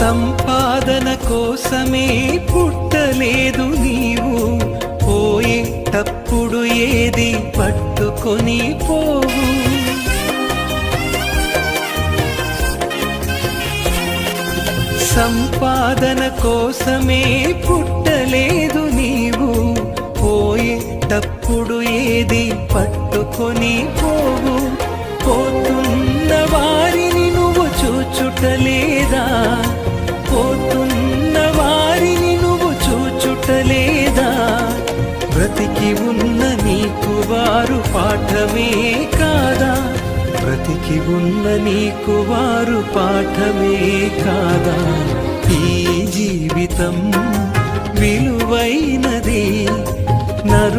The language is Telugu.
సంపాదన కోసమే పుట్టలేదు నీవు. పోయేటప్పుడు ఏది పట్టుకొని పోవు. సంపాదన కోసమే పుట్టలేదు నీవు. పోయేటప్పుడు ఏది పట్టుకొని పోవు. పోతున్న వారిని నువ్వు చూచుటలే పోతున్న వారిని నువ్వు చూచుటలేదా? బ్రతికి ఉన్న నీకు వారు పాఠమే కాదా? బ్రతికి ఉన్న నీకు వారు పాఠమే కాదా? ఈ జీవితం విలువైనది నరు